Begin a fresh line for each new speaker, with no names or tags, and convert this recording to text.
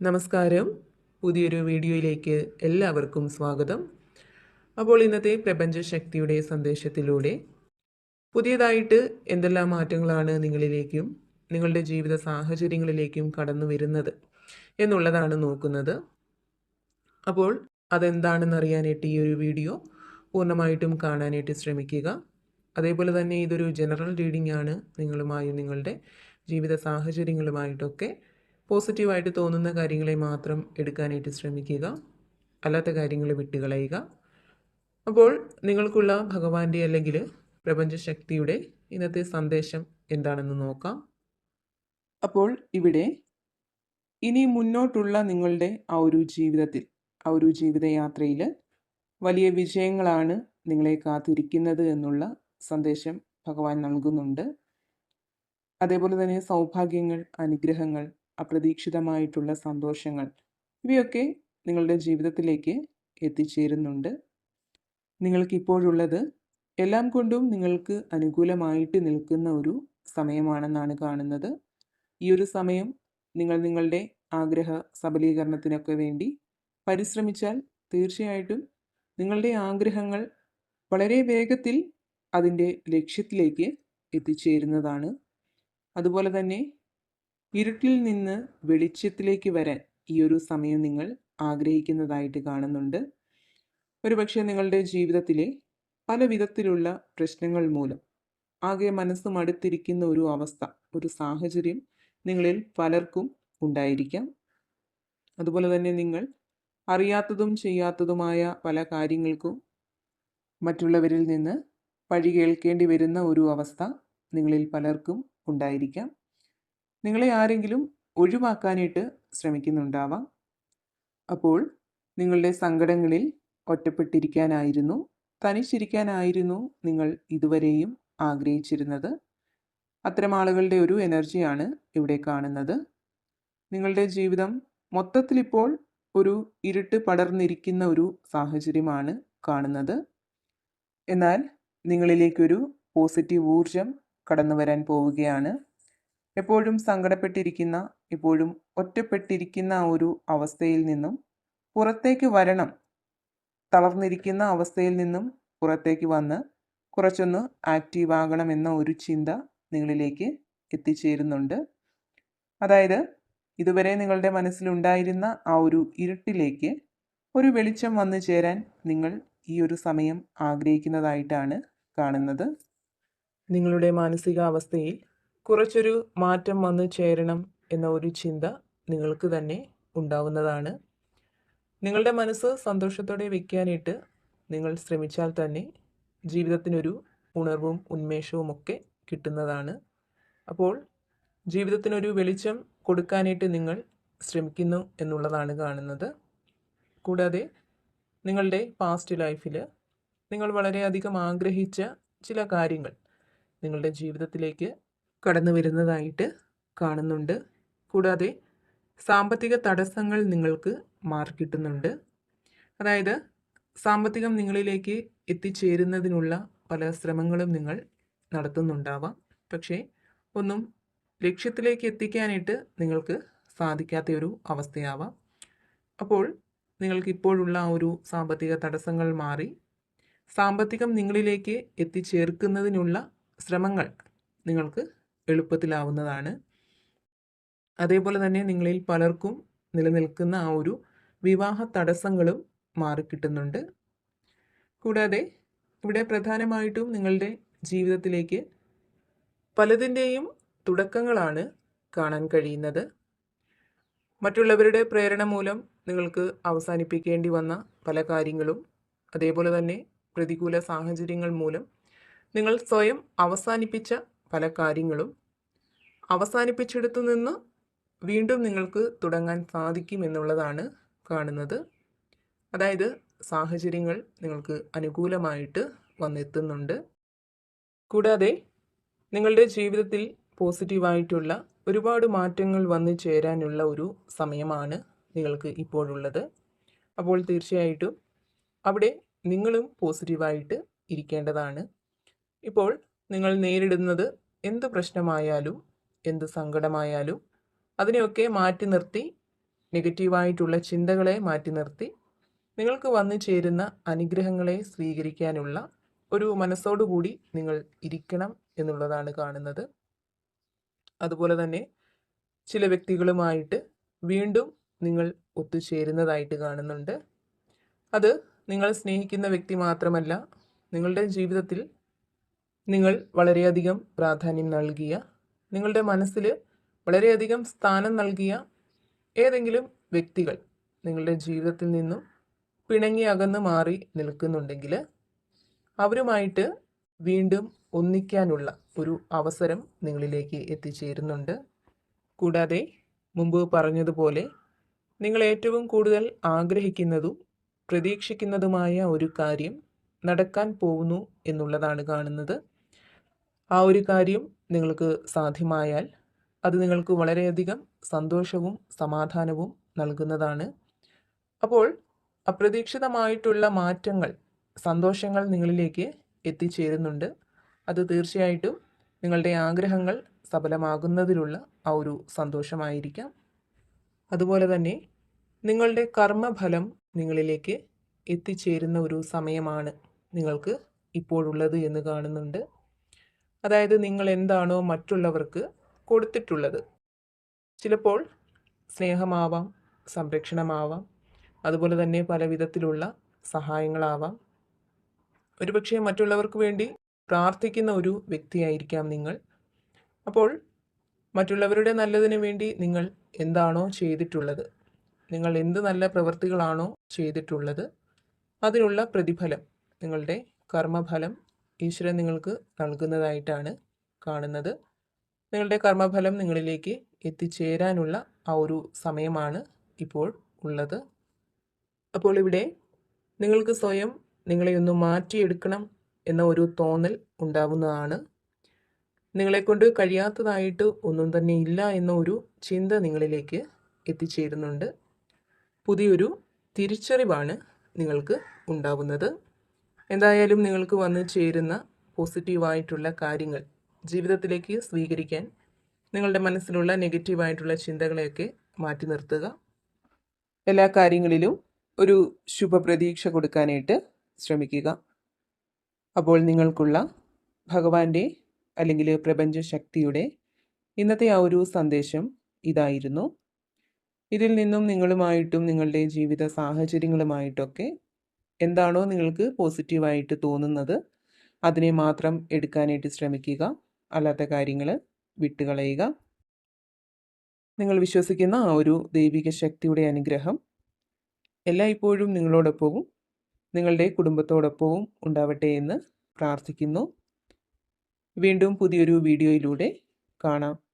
നമസ്കാരം. പുതിയൊരു വീഡിയോയിലേക്ക് എല്ലാവർക്കും സ്വാഗതം. അപ്പോൾ ഇന്നത്തെ പ്രപഞ്ചശക്തിയുടെ സന്ദേശത്തിലൂടെ പുതിയതായിട്ട് എന്തെല്ലാം മാറ്റങ്ങളാണ് നിങ്ങളിലേക്കും നിങ്ങളുടെ ജീവിത സാഹചര്യങ്ങളിലേക്കും കടന്നു വരുന്നത് എന്നുള്ളതാണ് നോക്കുന്നത്. അപ്പോൾ അതെന്താണെന്ന് അറിയാനായിട്ട് ഈ ഒരു വീഡിയോ പൂർണമായിട്ടും കാണാനായിട്ട് ശ്രമിക്കുക. അതേപോലെ തന്നെ ഇതൊരു ജനറൽ റീഡിംഗ് ആണ്. നിങ്ങളുമായും നിങ്ങളുടെ ജീവിത സാഹചര്യങ്ങളുമായിട്ടൊക്കെ പോസിറ്റീവായിട്ട് തോന്നുന്ന കാര്യങ്ങളെ മാത്രം എടുക്കാനായിട്ട് ശ്രമിക്കുക. അല്ലാത്ത കാര്യങ്ങൾ വിട്ടുകളയുക. അപ്പോൾ നിങ്ങൾക്കുള്ള ഭഗവാന്റെ അല്ലെങ്കിൽ പ്രപഞ്ചശക്തിയുടെ ഇന്നത്തെ സന്ദേശം എന്താണെന്ന് നോക്കാം. അപ്പോൾ ഇവിടെ ഇനി മുന്നോട്ടുള്ള നിങ്ങളുടെ ആ ഒരു ജീവിതത്തിൽ ആ ഒരു ജീവിതയാത്രയിൽ വലിയ വിജയങ്ങളാണ് നിങ്ങളെ കാത്തിരിക്കുന്നത് എന്നുള്ള സന്ദേശം ഭഗവാൻ നൽകുന്നുണ്ട്. അതേപോലെ തന്നെ സൗഭാഗ്യങ്ങൾ അനുഗ്രഹങ്ങൾ അപ്രതീക്ഷിതമായിട്ടുള്ള സന്തോഷങ്ങൾ ഇവയൊക്കെ നിങ്ങളുടെ ജീവിതത്തിലേക്ക് എത്തിച്ചേരുന്നുണ്ട്. നിങ്ങൾക്കിപ്പോഴുള്ളത് എല്ലാം കൊണ്ടും നിങ്ങൾക്ക് അനുകൂലമായിട്ട് നിൽക്കുന്ന ഒരു സമയമാണെന്നാണ് കാണുന്നത്. ഈ ഒരു സമയം നിങ്ങൾ നിങ്ങളുടെ ആഗ്രഹ സബലീകരണത്തിനൊക്കെ വേണ്ടി പരിശ്രമിച്ചാൽ തീർച്ചയായിട്ടും നിങ്ങളുടെ ആഗ്രഹങ്ങൾ വളരെ വേഗത്തിൽ അതിന്റെ ലക്ഷ്യത്തിലേക്ക് എത്തിച്ചേരുന്നതാണ്. അതുപോലെ തന്നെ ഇരുട്ടിൽ നിന്ന് വെളിച്ചത്തിലേക്ക് വരാൻ ഈ ഒരു സമയം നിങ്ങൾ ആഗ്രഹിക്കുന്നതായിട്ട് കാണുന്നുണ്ട്. ഒരുപക്ഷെ നിങ്ങളുടെ ജീവിതത്തിലെ പല വിധത്തിലുള്ള പ്രശ്നങ്ങൾ മൂലം ആകെ മനസ്സ് മടുത്തിരിക്കുന്ന ഒരു അവസ്ഥ ഒരു സാഹചര്യം നിങ്ങളിൽ പലർക്കും ഉണ്ടായിരിക്കാം. അതുപോലെ തന്നെ നിങ്ങൾ അറിയാത്തതും ചെയ്യാത്തതുമായ പല കാര്യങ്ങൾക്കും മറ്റുള്ളവരിൽ നിന്ന് വഴി കേൾക്കേണ്ടി വരുന്ന ഒരു അവസ്ഥ നിങ്ങളിൽ പലർക്കും ഉണ്ടായിരിക്കാം. നിങ്ങളെ ആരെങ്കിലും ഒഴിവാക്കാനായിട്ട് ശ്രമിക്കുന്നുണ്ടാവാം. അപ്പോൾ നിങ്ങളുടെ സങ്കടങ്ങളിൽ ഒറ്റപ്പെട്ടിരിക്കാനായിരുന്നു തനിച്ചിരിക്കാനായിരുന്നു നിങ്ങൾ ഇതുവരെയും ആഗ്രഹിച്ചിരുന്നത്. അത്തരം ആളുകളുടെ ഒരു എനർജിയാണ് ഇവിടെ കാണുന്നത്. നിങ്ങളുടെ ജീവിതം മൊത്തത്തിൽ ഇപ്പോൾ ഒരു ഇരുട്ട് പടർന്നിരിക്കുന്ന ഒരു സാഹചര്യമാണ് കാണുന്നത്. എന്നാൽ നിങ്ങളിലേക്കൊരു പോസിറ്റീവ് ഊർജം കടന്നു വരാൻ പോവുകയാണ്. എപ്പോഴും സങ്കടപ്പെട്ടിരിക്കുന്ന എപ്പോഴും ഒറ്റപ്പെട്ടിരിക്കുന്ന ഒരു അവസ്ഥയിൽ നിന്നും പുറത്തേക്ക് വരണം. തളർന്നിരിക്കുന്ന അവസ്ഥയിൽ നിന്നും പുറത്തേക്ക് വന്ന് കുറച്ചൊന്ന് ആക്റ്റീവ് ആകണമെന്ന ഒരു ചിന്ത നിങ്ങളിലേക്ക് എത്തിച്ചേരുന്നുണ്ട്. അതായത് ഇതുവരെ നിങ്ങളുടെ മനസ്സിലുണ്ടായിരുന്ന ആ ഒരു ഇരുട്ടിലേക്ക് ഒരു വെളിച്ചം വന്നു ചേരാൻ നിങ്ങൾ ഈ ഒരു സമയം ആഗ്രഹിക്കുന്നതായിട്ടാണ് കാണുന്നത്. നിങ്ങളുടെ മാനസികാവസ്ഥയിൽ കുറച്ചൊരു മാറ്റം വന്നു ചേരണം എന്ന ഒരു ചിന്ത നിങ്ങൾക്ക് തന്നെ ഉണ്ടാവുന്നതാണ്. നിങ്ങളുടെ മനസ്സ് സന്തോഷത്തോടെ വയ്ക്കാനായിട്ട് നിങ്ങൾ ശ്രമിച്ചാൽ തന്നെ ജീവിതത്തിനൊരു ഉണർവും ഉന്മേഷവും ഒക്കെ കിട്ടുന്നതാണ്. അപ്പോൾ ജീവിതത്തിനൊരു വെളിച്ചം കൊടുക്കാനായിട്ട് നിങ്ങൾ ശ്രമിക്കുന്നു എന്നുള്ളതാണ് കാണുന്നത്. കൂടാതെ നിങ്ങളുടെ പാസ്റ്റ് ലൈഫിൽ നിങ്ങൾ വളരെയധികം ആഗ്രഹിച്ച ചില കാര്യങ്ങൾ നിങ്ങളുടെ ജീവിതത്തിലേക്ക് കടന്നു വരുന്നതായിട്ട് കാണുന്നുണ്ട്. കൂടാതെ സാമ്പത്തിക തടസ്സങ്ങൾ നിങ്ങൾക്ക് മാറിക്കിട്ടുന്നുണ്ട് അതായത് സാമ്പത്തികം നിങ്ങളിലേക്ക് എത്തിച്ചേരുന്നതിനുള്ള പല ശ്രമങ്ങളും നിങ്ങൾ നടത്തുന്നുണ്ടാവാം. പക്ഷേ ഒന്നും ലക്ഷ്യത്തിലേക്ക് എത്തിക്കാനായിട്ട് നിങ്ങൾക്ക് സാധിക്കാത്ത ഒരു അവസ്ഥയാവാം. അപ്പോൾ നിങ്ങൾക്ക് ഇപ്പോഴുള്ള ആ ഒരു സാമ്പത്തിക തടസ്സങ്ങൾ മാറി സാമ്പത്തികം നിങ്ങളിലേക്ക് എത്തിച്ചേർക്കുന്നതിനുള്ള ശ്രമങ്ങൾ നിങ്ങൾക്ക് എളുപ്പത്തിലാവുന്നതാണ്. അതേപോലെ തന്നെ നിങ്ങളിൽ പലർക്കും നിലനിൽക്കുന്ന ആ ഒരു വിവാഹ തടസ്സങ്ങളും മാറിക്കിട്ടുന്നുണ്ട് കൂടാതെ ഇവിടെ പ്രധാനമായിട്ടും നിങ്ങളുടെ ജീവിതത്തിലേക്ക് പലതിന്റെയും തുടക്കങ്ങളാണ് കാണാൻ കഴിയുന്നത്. മറ്റുള്ളവരുടെ പ്രേരണ മൂലം നിങ്ങൾക്ക് അവസാനിപ്പിക്കേണ്ടി വന്ന പല കാര്യങ്ങളും അതേപോലെ തന്നെ പ്രതികൂല സാഹചര്യങ്ങൾ മൂലം നിങ്ങൾ സ്വയം അവസാനിപ്പിച്ച പല കാര്യങ്ങളും അവസാനിപ്പിച്ചെടുത്തു നിന്ന് വീണ്ടും നിങ്ങൾക്ക് തുടങ്ങാൻ സാധിക്കും എന്നുള്ളതാണ് കാണുന്നത്. അതായത് സാഹചര്യങ്ങൾ നിങ്ങൾക്ക് അനുകൂലമായിട്ട് വന്നെത്തുന്നുണ്ട്. കൂടാതെ നിങ്ങളുടെ ജീവിതത്തിൽ പോസിറ്റീവായിട്ടുള്ള ഒരുപാട് മാറ്റങ്ങൾ വന്നു ചേരാനുള്ള ഒരു സമയമാണ് നിങ്ങൾക്ക് ഇപ്പോഴുള്ളത്. അപ്പോൾ തീർച്ചയായിട്ടും അവിടെ നിങ്ങളും പോസിറ്റീവായിട്ട് ഇരിക്കേണ്ടതാണ്. ഇപ്പോൾ നിങ്ങൾ നേരിടുന്നത് എന്ത് പ്രശ്നമായാലും എന്ത് സങ്കടമായാലും അതിനെയൊക്കെ മാറ്റി നിർത്തി നെഗറ്റീവായിട്ടുള്ള ചിന്തകളെ മാറ്റി നിർത്തി നിങ്ങൾക്ക് വന്നു ചേരുന്ന അനുഗ്രഹങ്ങളെ സ്വീകരിക്കാനുള്ള ഒരു മനസ്സോടുകൂടി നിങ്ങൾ ഇരിക്കണം എന്നുള്ളതാണ് കാണുന്നത്. അതുപോലെ തന്നെ ചില വ്യക്തികളുമായിട്ട് വീണ്ടും നിങ്ങൾ ഒത്തുചേരുന്നതായിട്ട് കാണുന്നുണ്ട്. അത് നിങ്ങൾ സ്നേഹിക്കുന്ന വ്യക്തി മാത്രമല്ല നിങ്ങളുടെ ജീവിതത്തിൽ നിങ്ങൾ വളരെയധികം പ്രാധാന്യം നൽകിയ നിങ്ങളുടെ മനസ്സിൽ വളരെയധികം സ്ഥാനം നൽകിയ ഏതെങ്കിലും വ്യക്തികൾ നിങ്ങളുടെ ജീവിതത്തിൽ നിന്നും പിണങ്ങി അകന്ന് മാറി നിൽക്കുന്നുണ്ടെങ്കിൽ അവരുമായിട്ട് വീണ്ടും ഒന്നിക്കാനുള്ള ഒരു അവസരം നിങ്ങളിലേക്ക് എത്തിച്ചേരുന്നുണ്ട്. കൂടാതെ മുമ്പ് പറഞ്ഞതുപോലെ നിങ്ങൾ ഏറ്റവും കൂടുതൽ ആഗ്രഹിക്കുന്നതും പ്രതീക്ഷിക്കുന്നതുമായ ഒരു കാര്യം നടക്കാൻ പോകുന്നു എന്നുള്ളതാണ് കാണുന്നത്. ആ ഒരു കാര്യം നിങ്ങൾക്ക് സാധ്യമായാൽ അത് നിങ്ങൾക്ക് വളരെയധികം സന്തോഷവും സമാധാനവും നൽകുന്നതാണ്. അപ്പോൾ അപ്രതീക്ഷിതമായിട്ടുള്ള മാറ്റങ്ങൾ സന്തോഷങ്ങൾ നിങ്ങളിലേക്ക് എത്തിച്ചേരുന്നുണ്ട്. അത് തീർച്ചയായിട്ടും നിങ്ങളുടെ ആഗ്രഹങ്ങൾ സഫലമാകുന്നതിലുള്ള ആ ഒരു സന്തോഷമായിരിക്കാം. അതുപോലെ തന്നെ നിങ്ങളുടെ കർമ്മഫലം നിങ്ങളിലേക്ക് എത്തിച്ചേരുന്ന ഒരു സമയമാണ് നിങ്ങൾക്ക് ഇപ്പോഴുള്ളത് എന്ന് കാണുന്നുണ്ട്. അതായത് നിങ്ങൾ എന്താണോ മറ്റുള്ളവർക്ക് കൊടുത്തിട്ടുള്ളത്. ചിലപ്പോൾ സ്നേഹമാവാം സംരക്ഷണമാവാം അതുപോലെ തന്നെ പല വിധത്തിലുള്ള സഹായങ്ങളാവാം. ഒരുപക്ഷെ മറ്റുള്ളവർക്ക് വേണ്ടി പ്രാർത്ഥിക്കുന്ന ഒരു വ്യക്തിയായിരിക്കാം നിങ്ങൾ. അപ്പോൾ മറ്റുള്ളവരുടെ നല്ലതിന് വേണ്ടി നിങ്ങൾ എന്താണോ ചെയ്തിട്ടുള്ളത് നിങ്ങൾ എന്ത് നല്ല പ്രവൃത്തികളാണോ ചെയ്തിട്ടുള്ളത് അതിനുള്ള പ്രതിഫലം നിങ്ങളുടെ കർമ്മഫലം ഈശ്വരൻ നിങ്ങൾക്ക് നൽകുന്നതായിട്ടാണ് കാണുന്നത്. നിങ്ങളുടെ കർമ്മഫലം നിങ്ങളിലേക്ക് എത്തിച്ചേരാനുള്ള ആ ഒരു സമയമാണ് ഇപ്പോൾ ഉള്ളത്. അപ്പോൾ ഇവിടെ നിങ്ങൾക്ക് സ്വയം നിങ്ങളെ ഒന്ന് മാറ്റിയെടുക്കണം എന്ന ഒരു തോന്നൽ ഉണ്ടാവുന്നതാണ്. നിങ്ങളെക്കൊണ്ട് കഴിയാത്തതായിട്ട് ഒന്നും തന്നെ ഇല്ല എന്ന ഒരു ചിന്ത നിങ്ങളിലേക്ക് എത്തിച്ചേരുന്നുണ്ട്. പുതിയൊരു തിരിച്ചറിവാണ് നിങ്ങൾക്ക് ഉണ്ടാവുന്നത്. എന്തായാലും നിങ്ങൾക്ക് വന്നു ചേരുന്ന പോസിറ്റീവായിട്ടുള്ള കാര്യങ്ങൾ ജീവിതത്തിലേക്ക് സ്വീകരിക്കാൻ നിങ്ങളുടെ മനസ്സിലുള്ള നെഗറ്റീവായിട്ടുള്ള ചിന്തകളെയൊക്കെ മാറ്റി നിർത്തുക. എല്ലാ കാര്യങ്ങളിലും ഒരു ശുഭപ്രതീക്ഷ കൊടുക്കാനായിട്ട് ശ്രമിക്കുക. അപ്പോൾ നിങ്ങൾക്കുള്ള ഭഗവാന്റെ അല്ലെങ്കിൽ പ്രപഞ്ച ശക്തിയുടെ ഇന്നത്തെ ആ ഒരു സന്ദേശം ഇതായിരുന്നു. ഇതിൽ നിന്നും നിങ്ങളുമായിട്ടും നിങ്ങളുടെ ജീവിത സാഹചര്യങ്ങളുമായിട്ടൊക്കെ എന്താണോ നിങ്ങൾക്ക് പോസിറ്റീവായിട്ട് തോന്നുന്നത് അതിനെ മാത്രം എടുക്കാനായിട്ട് ശ്രമിക്കുക. അല്ലാത്ത കാര്യങ്ങൾ വിട്ടുകളയുക. നിങ്ങൾ വിശ്വസിക്കുന്ന ആ ഒരു ദൈവിക ശക്തിയുടെ അനുഗ്രഹം എല്ലായ്പ്പോഴും നിങ്ങളോടൊപ്പവും നിങ്ങളുടെ കുടുംബത്തോടൊപ്പവും ഉണ്ടാവട്ടെ എന്ന് പ്രാർത്ഥിക്കുന്നു. വീണ്ടും പുതിയൊരു വീഡിയോയിലൂടെ കാണാം.